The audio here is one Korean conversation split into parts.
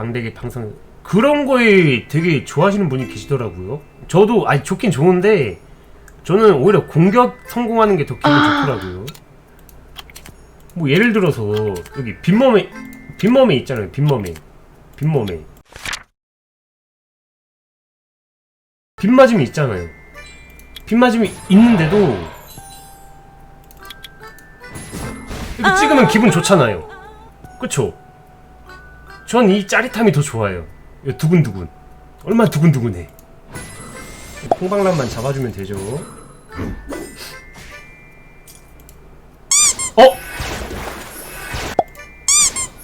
방대기 방송 그런 거에 되게 좋아하시는 분이 계시더라고요. 저도 아니 좋긴 좋은데 저는 오히려 공격 성공하는 게 더 기분 좋더라고요. 뭐 예를 들어서 여기 빈머메 빈머메 있잖아요. 빈머메 빈머메 빈맞음이 있잖아요. 빈맞음이 있는데도 이렇게 찍으면 기분 좋잖아요. 그쵸? 전 이 짜릿함이 더 좋아요. 이 두근두근. 얼마나 두근두근해. 콩방람만 잡아주면 되죠. 어?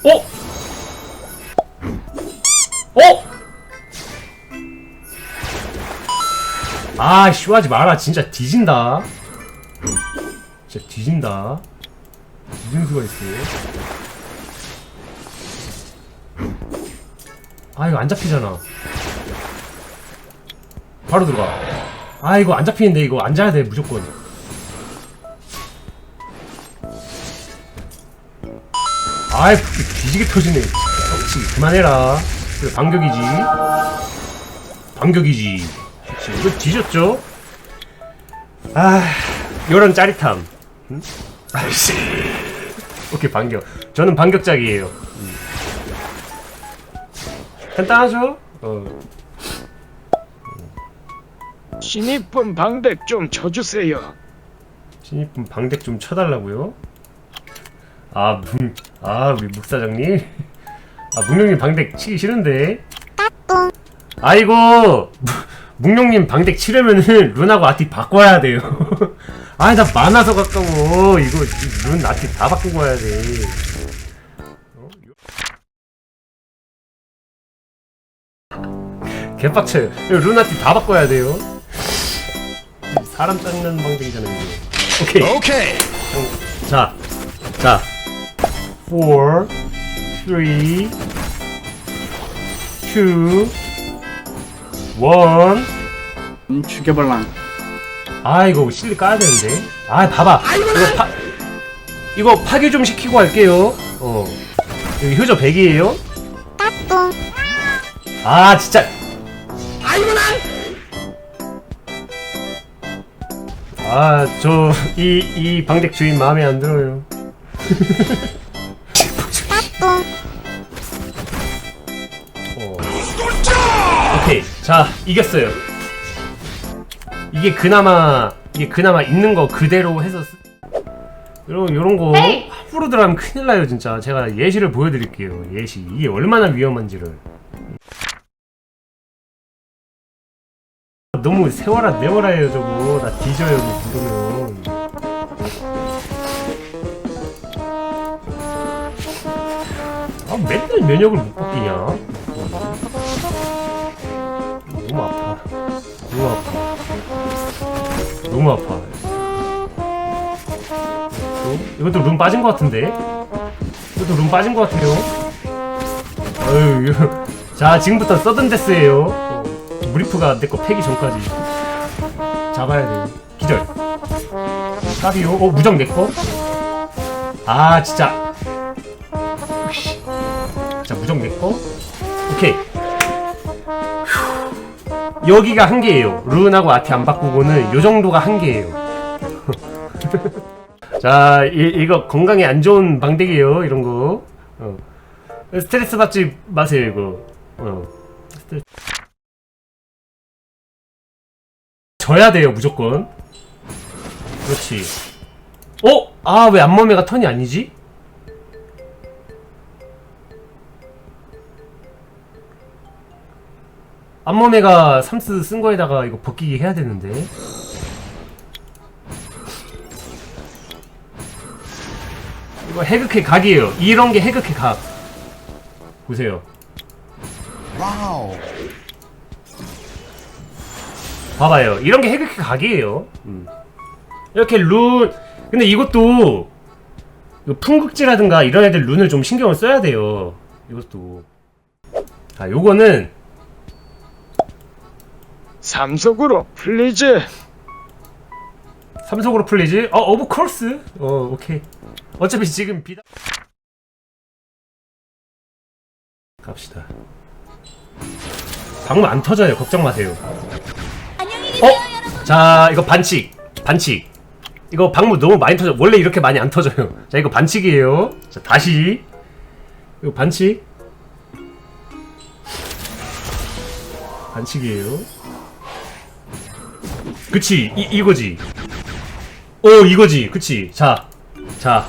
어? 어? 아, 쉬워하지 마라. 진짜 뒤진다. 진짜 뒤진다. 뒤지는 수가 있어. 아, 이거 안 잡히잖아. 바로 들어가. 아, 이거 안 잡히는데, 이거 앉아야 돼, 무조건. 아이, 뒤지게 터지네. 역시, 그만해라. 그래, 반격이지. 반격이지. 그치, 이거 뒤졌죠? 아, 요런 짜릿함. 응? 아이씨. 오케이, 반격. 저는 반격작이에요. 음. 간단하죠? 어. 신입분 방백 좀 쳐주세요. 신입분 방댁 좀 쳐달라고요? 아, 문, 아, 우리 묵사장님? 아, 묵룡님 방댁 치기 싫은데? 아이고, 무- 묵룡님 방댁 치려면은 룬하고 아티 바꿔야 돼요. 아니, 나 많아서 가까워. 이거, 룬 아티 다 바꾸고 와야 돼. 개빡쳐요. 이거 아티 다 바꿔야 돼요. 사람 짜증나는 방댕이잖아요, 이거. 오케이. 오케이. 자, 자, 4, 3, 2, 1. 음, 죽여볼랑. 아, 이거 실리 까야 되는데. 아, 봐봐. 이거 파, 이거 파괴 좀 시키고 할게요. 어. 여기 효저 100이에요. 아, 진짜. 아, 저, 이, 이 방댁 주인 마음에 안 들어요. 어. 오케이. 자, 이겼어요. 이게 그나마, 이게 그나마 있는 거 그대로 해서. 쓰... 여러분, 요런 거 함부로 들어가면 큰일 나요, 진짜. 제가 예시를 보여드릴게요. 예시. 이게 얼마나 위험한지를. 너무 세워라, 내워라 해요, 저거. 나 뒤져요, 이거 부르면. 아 맨날 면역을 못 바뀌냐? 너무 아파. 너무 아파. 너무 아파. 또? 이것도 룸 빠진 것 같은데? 이것도 룸 빠진 것 같아요. 이거. 자 지금부터 서든데스예요. 어, 무리프가 내 거 패기 전까지 잡아야 돼. 기절. 까비요. 어 무적 내 거? 아 진짜. 자 무적 내꺼 오케이 휴. 여기가 한계예요 룬하고 아티 안 바꾸고는 요 정도가 한계예요 자 이, 이거 건강에 안 좋은 방대기예요 이런 거 어. 스트레스 받지 마세요 이거 어. 스트레스. 져야 돼요 무조건 그렇지 어? 아왜 안머메가 턴이 아니지? 안머메가 삼스 쓴 거에다가 이거 벗기기 해야 되는데. 이거 해극해 각이에요. 이런 게 해극해 각. 보세요. 와우. 봐봐요. 이런 게 해극해 각이에요. 음. 이렇게 룬. 근데 이것도 이거 풍극지라든가 이런 애들 룬을 좀 신경을 써야 돼요. 이것도. 아, 요거는 삼속으로 플리즈. 삼속으로 플리즈? 어, 오브 코스? 어, 오케이. 어차피 지금 비다. 갑시다. 방금 안 터져요. 걱정 마세요. 어? 자, 이거 반칙. 반칙. 이거 방금 너무 많이 터져. 원래 이렇게 많이 안 터져요. 자, 이거 반칙이에요. 자, 다시. 이거 반칙. 반칙이에요. 그치, 이, 이거지. 오, 이거지. 그치. 자, 자.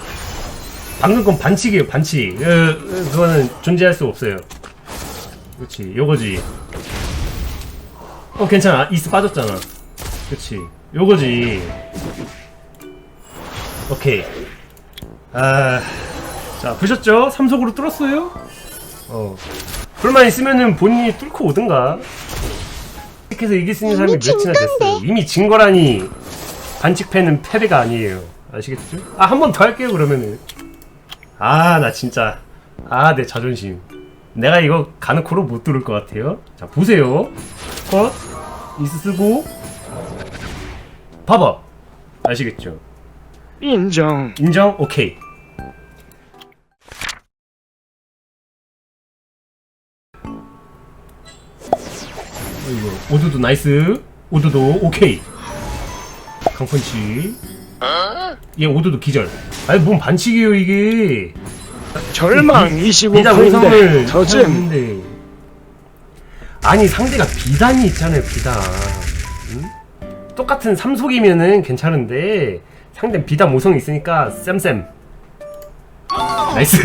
방금 건 반칙이에요, 반칙. 어, 어, 그거는 존재할 수 없어요. 그치, 요거지. 어, 괜찮아. 이스 빠졌잖아. 그치. 요거지. 오케이. 아, 자, 보셨죠? 삼속으로 뚫었어요? 어. 불만 있으면은 본인이 뚫고 오든가. 이렇게 해서 이길 수 있는 사람이 몇이나 됐어요. 이미 진 거라니. 반칙패는 패배가 아니에요. 아시겠죠? 아, 한 번 더 할게요, 그러면은. 아, 나 진짜. 아, 내 자존심. 내가 이거 가놓고로 못 뚫을 것 같아요. 자, 보세요. 컷. 이스 쓰고. 봐봐. 아시겠죠? 인정. 인정? 오케이. 어이구, 오두도 나이스. 오두도 오케이. 강펀치. 얘 오두도 기절. 아니 뭔 반칙이에요 이게. 절망 비단 25%인데 우성을 터짐. 하는데. 아니 상대가 비단이 있잖아요 비단. 응? 똑같은 삼속이면은 괜찮은데 상대 비단 모성이 있으니까 쌤쌤. 나이스.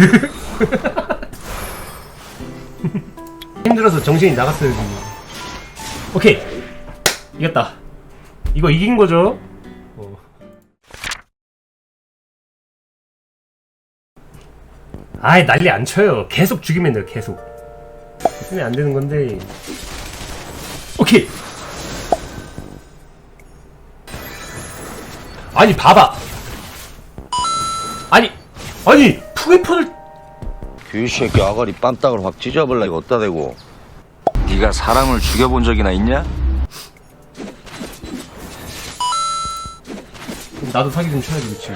힘들어서 정신이 나갔어요 지금. 오케이 이겼다. 이거 이긴 거죠? 어. 아이 난리 안 쳐요. 계속 죽이면 돼요. 계속. 쓰면 안 되는 건데. 오케이. 아니 봐봐. 아니 아니 푸게폰을 귀새끼 아가리 빰딱을 확 찢어버려 이거 어디다 대고 네가 사람을 죽여본 적이나 있냐? 나도 사기 좀 쳐야지 그치.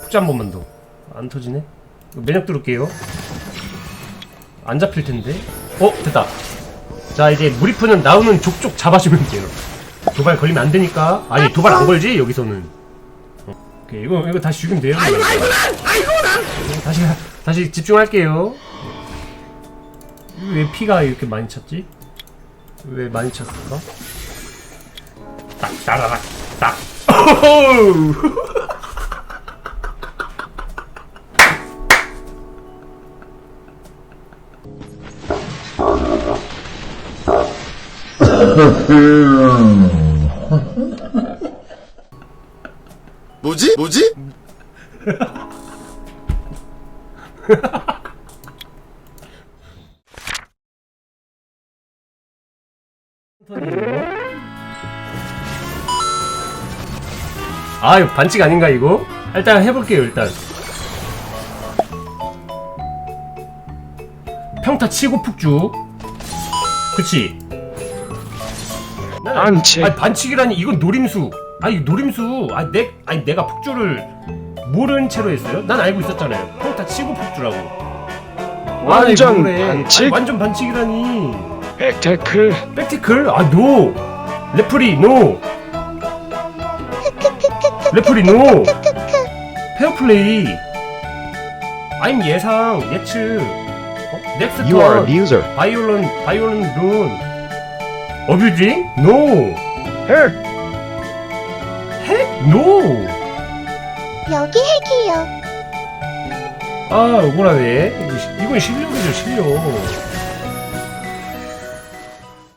푹자 한 번만 더. 안 터지네. 이거 면역 뚫을게요. 안 잡힐 텐데. 어 됐다. 자 이제 무리프는 나오는 족족 잡아주면 돼요. 도발 걸리면 안 되니까. 아니 도발 안 걸지 여기서는. 어, 오케이 이거 이거 다시 죽이면 돼요. 아이고 아이고 아이고 다시 다시 집중할게요. 왜 피가 이렇게 많이 찼지? 왜 많이 찼을까? 딱 따라락 딱. 오호호! 뭐지? 뭐지? 아 이거 반칙 아닌가 이거? 일단 해볼게요 일단 평타 치고 푹쭉 그치 난- 반칙. 아니 반칙이라니 이건 노림수 아니 노림수 아니 내 아니 내가 폭주를 모른 채로 했어요? 난 알고 있었잖아요 평타 치고 폭주라고 완전 아니. 반칙. 아니, 완전 반칙이라니 백테클. 백티클? 아, 노! 레프리, 노! 레프리, 노! 페어플레이! 아임 예상, 예측. 어? abuser. 바이올런, 바이올런 룬. 어뷰징? 노! 핵. 핵? 노! 여기 핵이요. 아, 억울하네. 시- 이건 실력이죠, 실력.